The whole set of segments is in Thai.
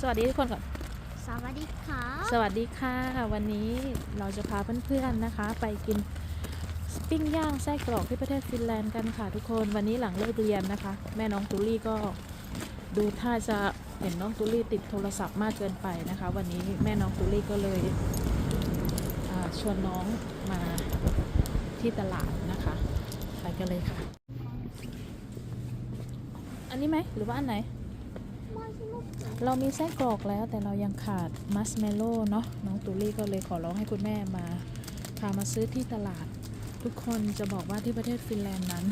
สวัสดีทุกคนก่อน สวัสดีค่ะ สวัสดีค่ะ วันนี้เราจะพาเพื่อนๆนะคะ ไปกินปิ้งย่างไส้กรอกที่ประเทศฟินแลนด์กันค่ะทุกคน วันนี้หลังเลิกเรียนนะคะ แม่น้องตูลี่ก็ดูท่าจะเห็นน้องตูลี่ติดโทรศัพท์มากเกินไปนะคะ วันนี้แม่น้องตูลี่ก็เลยอ่าชวนน้องมาที่ตลาดนะคะ ไปกันเลยค่ะ อันนี้ไหมหรือว่าอันไหน เรามีไส้กรอกแล้วแต่เรายังขาดมัสเมลโล่เนาะน้องตูลี่ก็เลยขอร้องให้คุณแม่มาพามาซื้อที่ตลาด ทุกคนจะบอกว่าที่ประเทศฟินแลนด์นั้น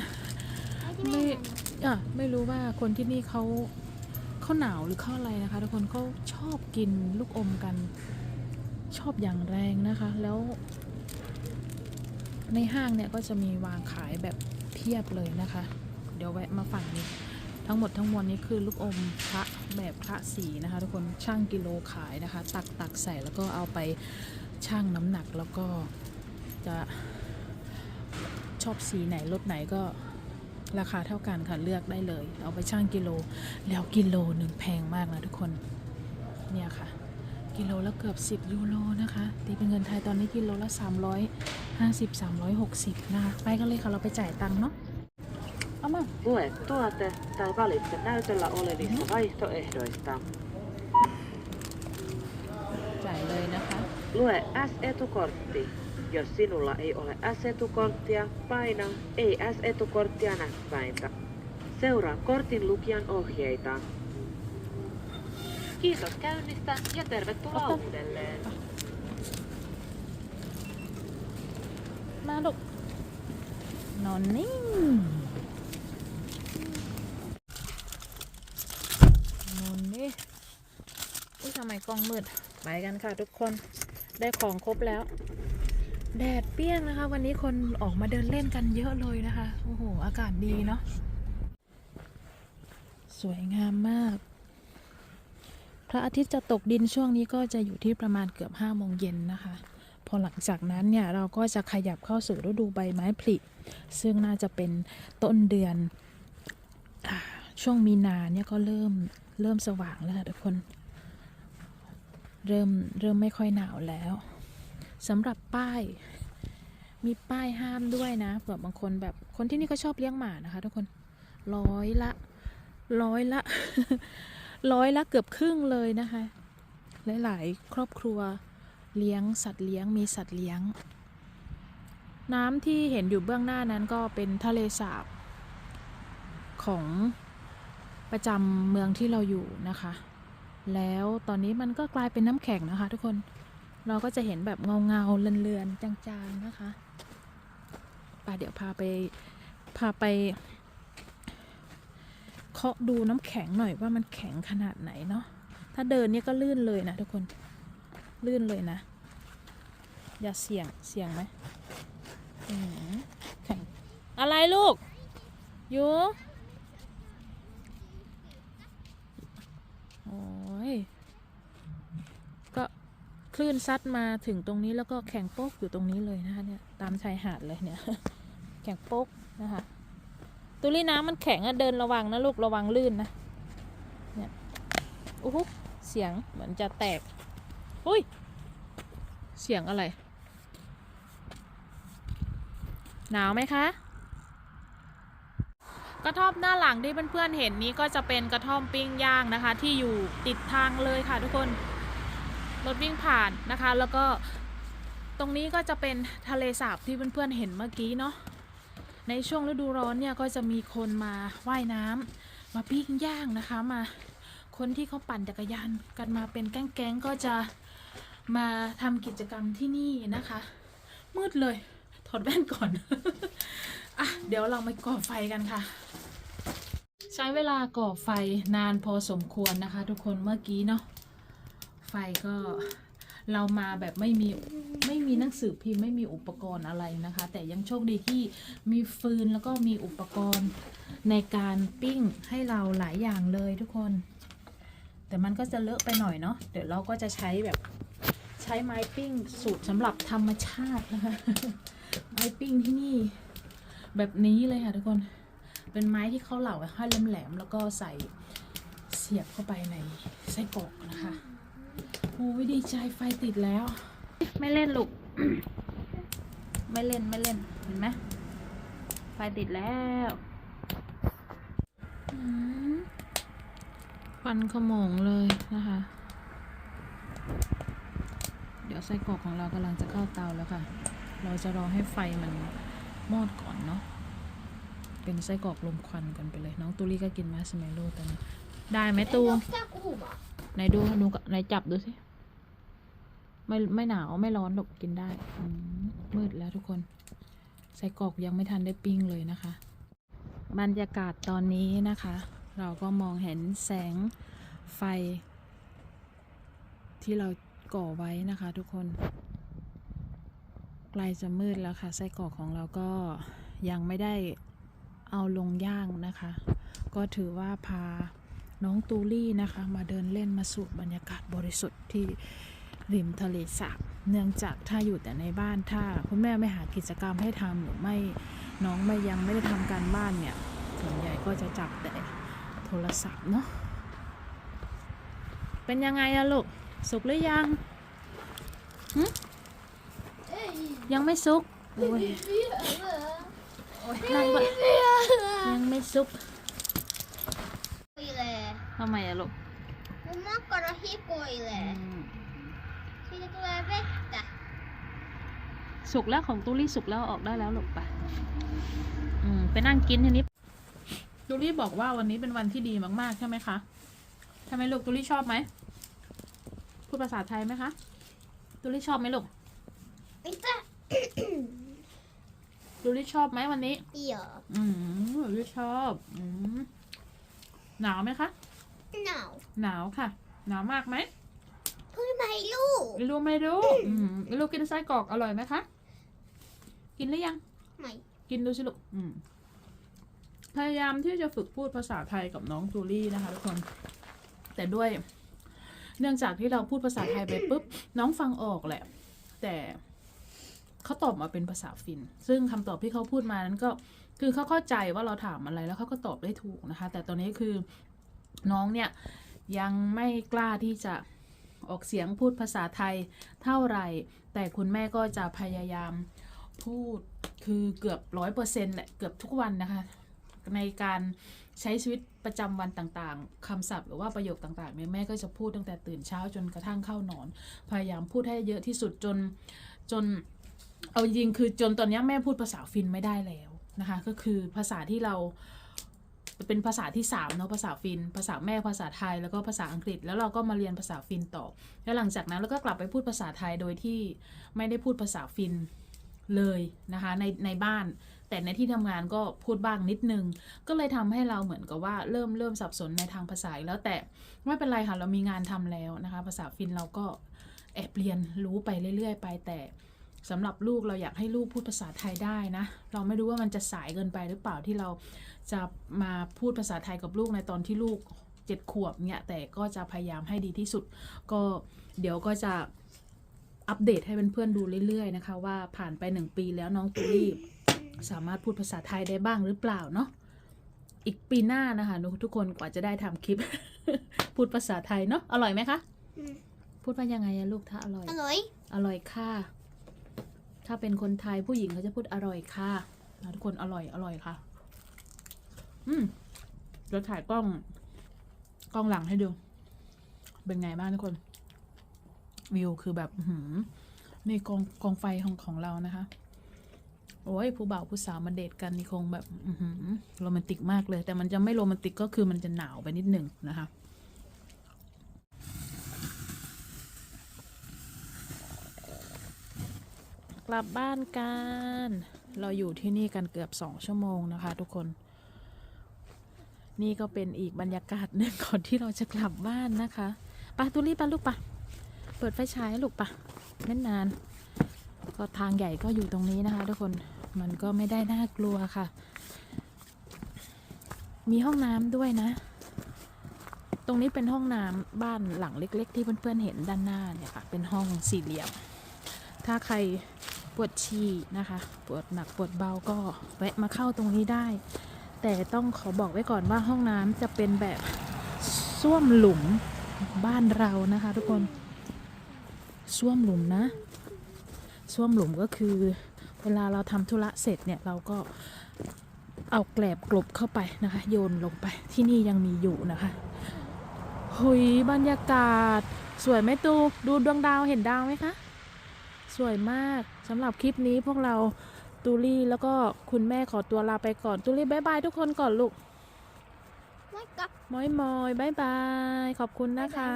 ไม่อะไม่รู้ว่าคนที่นี่เขาเขาหนาวหรือเขาอะไรนะคะ ทุกคนเขาชอบกินลูกอมกันชอบอย่างแรงนะคะ แล้ว ในห้างเนี่ยก็จะมีวางขายแบบเพียบเลยนะคะ เดี๋ยวแวะมาฝั่งนี้ ทั้งหมดทั้งมวลนี้คือลูกอมพระแบบพระสีนะคะทุกคนช่างกิโลขายนะคะ ตักตักใส่แล้วก็เอาไปช่างน้ำหนักแล้วก็จะชอบสีไหนรสไหนก็ราคาเท่ากันค่ะ เลือกได้เลย เอาไปช่างกิโล แล้วกิโลหนึ่งแพงมากนะทุกคน เนี่ยค่ะ กิโลละเกือบ 10 ยูโรนะคะตีเป็นเงินไทยตอนนี้กิโลละ 350 360 นะคะ ไปกันเลยค่ะ เราไปจ่ายตังค์เนาะ Lue tuote tai valitse näytöllä olevista vaihtoehdoista. Lue S-etukortti. Jos sinulla ei ole S-etukorttia, paina ei S-etukorttia näppäintä. Seuraa kortin lukijan ohjeita. Kiitos käynnistä ja tervetuloa Ota. uudelleen. Mä No niin. ทำไมกล้องมืด ไปกันค่ะทุกคน ได้ของครบแล้ว แดดเปรี้ยงนะคะ วันนี้คนออกมาเดินเล่นกันเยอะเลยนะคะ โอ้โห อากาศดีเนาะ สวยงามมาก พระอาทิตย์จะตกดินช่วงนี้ก็จะอยู่ที่ประมาณเกือบ5โมงเย็นนะคะ พอหลังจากนั้นเนี่ยเราก็จะขยับเข้าสู่ฤดูใบไม้ผลิ ซึ่งน่าจะเป็นต้นเดือนช่วงมีนาเนี่ยก็เริ่มเริ่มสว่างแล้วค่ะทุกคน เริ่มเริ่มไม่ค่อยหนาวแล้วสำหรับป้ายมีป้ายห้ามด้วยนะเผื่อบางคนแบบคนที่นี่ก็ชอบเลี้ยงหมานะคะ ทุกคนร้อยละร้อยละร้อยละเกือบครึ่งเลยนะคะ หลาย ๆ ครอบครัวเลี้ยงสัตว์เลี้ยงมีสัตว์เลี้ยง น้ำที่เห็นอยู่เบื้องหน้านั้นก็เป็นทะเลสาบของประจำเมืองที่เราอยู่นะคะ แล้วตอนนี้มันก็กลายเป็นน้ำแข็งนะคะ ทุกคนเราก็จะเห็นแบบเงาเงาๆเลือนๆจางๆนะคะป่ะเดี๋ยวพาไปพาไปเคาะดูน้ำแข็งหน่อยว่ามันแข็งขนาดไหนเนาะถ้าเดินเนี่ยก็ลื่นเลยนะทุกคนลื่นเลยนะ อย่าเสี่ยงเสี่ยงไหมอืมแข็งอะไรลูกยูโอ้ ย ก็คลื่นซัดมาถึงตรงนี้แล้วก็แข็งโป๊กอยู่ตรงนี้เลยนะคะเนี่ยตามชายหาดเลยเนี่ย แข็งโป๊กนะคะตุลี่น้ำมันแข็งอะเดินระวังนะลูกระวังลื่นนะเนี่ยอู้หูเสียงเหมือนจะแตกอุ้ย เสียงอะไร หนาวไหมคะ กระท่อมหน้าหลังที่เพื่อนๆเห็นนี้ก็จะเป็นกระท่อมปิ้งย่างนะคะ ที่อยู่ติดทางเลยค่ะทุกคนรถวิ่งผ่านนะคะ แล้วก็ตรงนี้ก็จะเป็นทะเลสาบที่เพื่อนๆเห็นเมื่อกี้เนาะในช่วงฤดูร้อนเนี่ยก็จะมีคนมาว่ายน้ำมาปิ้งย่างนะคะมาคนที่เขาปั่นจักรยานกันมาเป็นแก๊งๆก็จะมาทำกิจกรรมที่นี่นะคะ มืดเลย ถอดแว่นก่อน อะเดี๋ยวเรามาก่อไฟกันค่ะ ใช้เวลาก่อไฟนานพอสมควรนะคะ ทุกคนเมื่อกี้เนาะไฟก็เรามาแบบไม่มีไม่มีหนังสือพิมพ์ไม่มีอุปกรณ์อะไรนะคะ แต่ยังโชคดีที่มีฟืนแล้วก็มีอุปกรณ์ในการปิ้งให้เราหลายอย่างเลยทุกคน แต่มันก็จะเลอะไปหน่อยเนาะเดี๋ยวเราก็จะใช้แบบใช้ไม้ปิ้งสูตรสำหรับธรรมชาตินะคะไม้ปิ้งที่นี่ แบบนี้เลยค่ะทุกคน เป็นไม้ที่เขาเหล่าให้แหลมๆแล้วก็ใส่สีสียบเข้าไปในไส้กรอกนะคะโอ้ยดีใจไฟติดแล้ว ไม่เล่นลูก ไม่เล่นไม่เล่น เห็นไหมไฟติดแล้วอืมควันขโมงเลยนะคะ เดี๋ยวไส้กรอกของเรากำลังจะเข้าเตาแล้วค่ะ เราจะรอให้ไฟมัน มอดก่อนเนาะ เป็นไส้กรอกลมควันกันไปเลย น้องตูรี่ก็กินมาสมัยโลตอนนี้ได้ไหมตูจากอูบอะไหนดูดูกไหนจับดูสิ ไม่ไม่หนาวไม่ร้อนหรอกกินได้มืดแล้วทุกคน ไส้กรอกยังไม่ทันได้ปิ้งเลยนะคะ บรรยากาศตอนนี้นะคะ เราก็มองเห็นแสงไฟ ที่เราก่อไว้นะคะทุกคน ล้จะมืดแล้วค่ะไส้กรอกของเราก็ยังไม่ได้เอาลงย่างนะคะ ก็ถือว่าพาน้องตูลี่นะคะ มาเดินเล่นมาสูดบรรยากาศบริสุทธิ์ที่ริมทะเลสาบเนื่องจากถ้าอยู่แต่ในบ้านถ้าคุณแม่ไม่หากิจกรรมให้ทำหรือไม่น้องไม่ยังไม่ได้ทำการบ้านเนี่ยส่วนใหญ่ก็จะจับแต่โทรศัพท์เนาะเป็นยังไงอะลูกสุกหรือยังหึ ยังไม่สุกโอ้ยโอ้ยนั่งก่อนยังไม่สุก Koile. ทำไมอะลูก Mun makkara hikoilee. อืม Siitä tulee vettä. สุกแล้วของตุลี่สุกแล้วออกได้แล้วลูกไปอืมไปนั่งกินทีนี้ตุลี่บอกว่าวันนี้เป็นวันที่ดีมากๆ ใช่ไหมคะใช่ไหมลูกตุลี่ชอบไหมพูดภาษาไทยไหมคะตุลี่ชอบไหมลูก Mitä? ตุ ลี่ชอบไหมวันนี้ Joo. อืมตุลี่ชอบ อืมหนาวไหมคะ No. หนาวค่ะ หนาวมากไหม Tuli mä ei luu. ไม่รู้ไม่รู้อืมลูกกินไส้กรอกอร่อยไหมคะ กินหรือยัง Mai. กินดูสิลูกอืมพยายามที่จะฝึกพูดภาษาไทยกับน้องจูลี่นะคะทุกคน แต่ด้วย เนื่องจากที่เราพูดภาษาไทยไปปุ๊บ น้องฟังออกแหละ แต่ เขาตอบมาเป็นภาษาฟิน ซึ่งคำตอบที่เขาพูดมานั้นก็คือเขาเข้าใจว่าเราถามอะไรแล้วเขาก็ตอบได้ถูกนะคะ แต่ตอนนี้คือน้องเนี่ยยังไม่กล้าที่จะออกเสียงพูดภาษาไทยเท่าไหร่ แต่คุณแม่ก็จะพยายามพูดคือเกือบร้อยเปอร์เซ็นต์แหละเกือบทุกวันนะคะ ในการใช้ชีวิตประจำวันต่างๆคำศัพท์หรือว่าประโยคต่างๆเนี่ยแม่ก็จะพูดตั้งแต่ตื่นเช้าจนกระทั่งเข้านอน พยายามพูดให้เยอะที่สุดจนจน เอาจริงคือจนตอนนี้แม่พูดภาษาฟินไม่ได้แล้วนะคะ ก็คือภาษาที่เราเป็นภาษาที่สามเนาะภาษาฟิน ภาษาแม่ภาษาไทยแล้วก็ภาษาอังกฤษ แล้วเราก็มาเรียนภาษาฟินต่อ แล้วหลังจากนั้นเราก็กลับไปพูดภาษาไทยโดยที่ไม่ได้พูดภาษาฟินเลยนะคะในในบ้าน แต่ในที่ทำงานก็พูดบ้างนิดนึง ก็เลยทำให้เราเหมือนกับว่าเริ่มเริ่มสับสนในทางภาษาแล้วแต่ไม่เป็นไรค่ะเรามีงานทำแล้วนะคะ ภาษาฟินเราก็แอบเรียนรู้ไปเรื่อย ๆ ไปแต่ สำหรับลูกเราอยากให้ลูกพูดภาษาไทยได้นะ เราไม่รู้ว่ามันจะสายเกินไปหรือเปล่าที่เราจะมาพูดภาษาไทยกับลูกในตอนที่ลูกเจ็ดขวบเนี่ยแต่ก็จะพยายามให้ดีที่สุด ก็เดี๋ยวก็จะอัปเดตให้เพื่อนๆดูเรื่อยๆนะคะ ว่าผ่านไปหนึ่งปีแล้วน้องตุลี่สามารถพูดภาษาไทยได้บ้างหรือเปล่าเนาะอีกปีหน้านะคะทุกคนกว่าจะได้ทำคลิป พูดภาษาไทยเนาะอร่อยไหมคะอืมพูดว่ายังไงอะลูกถ้าอร่อย Aloi. อร่อยค่ะ ถ้าเป็นคนไทยผู้หญิงเขาจะพูดอร่อยค่ะนะทุกคนอร่อยอร่อยค่ะ อืมเดี๋ยวถ่ายกล้อง กล้องหลังให้ดู เป็นไงบ้างทุกคน วิวคือแบบหือนี่กองกองไฟของของเรานะคะ โอ้ยผู้บ่าวผู้สาวมาเดทกันนี่คงแบบโรแมนติกมากเลย แต่มันจะไม่โรแมนติกก็คือมันจะหนาวไปนิดหนึ่งนะคะ กลับบ้านกัน เราอยู่ที่นี่กันเกือบสองชั่วโมงนะคะ ทุกคน นี่ก็เป็นอีกบรรยากาศหนึ่งก่อนที่เราจะกลับบ้านนะคะไปะตุลี่ปะลูกปะเปิดไฟฉายลูกปะไม่นาน ก็ทางใหญ่ก็อยู่ตรงนี้นะคะ ทุกคนมันก็ไม่ได้น่ากลัวค่ะ มีห้องน้ำด้วยนะ ตรงนี้เป็นห้องน้ำบ้านหลังเล็ก ๆ ที่เพื่อนๆเห็นด้านหน้าเนี่ยค่ะ เป็นห้องสี่เหลี่ยม ถ้าใคร ปวดฉี่นะคะ ปวดหนักปวดเบาก็แวะมาเข้าตรงนี้ได้ แต่ต้องขอบอกไว้ก่อนว่าห้องน้ำจะเป็นแบบส้วมหลุมบ้านเรานะคะ ทุกคนส้วมหลุมนะส้วมหลุมก็คือ เวลาเราทำธุระเสร็จเนี่ยเราก็เอาแกลบกลบเข้าไปนะคะ โยนลงไปที่นี่ยังมีอยู่นะคะหุยบรรยากาศ สวยไหมตู ดูดวงดาวเห็นดาวไหมคะ สวยมากสำหรับคลิปนี้พวกเราตูลี่แล้วก็คุณแม่ขอตัวลาไปก่อนตูลี่บายบายทุกคนก่อนลูกไม่กลับมอยมอยบายบาย ขอบคุณนะคะ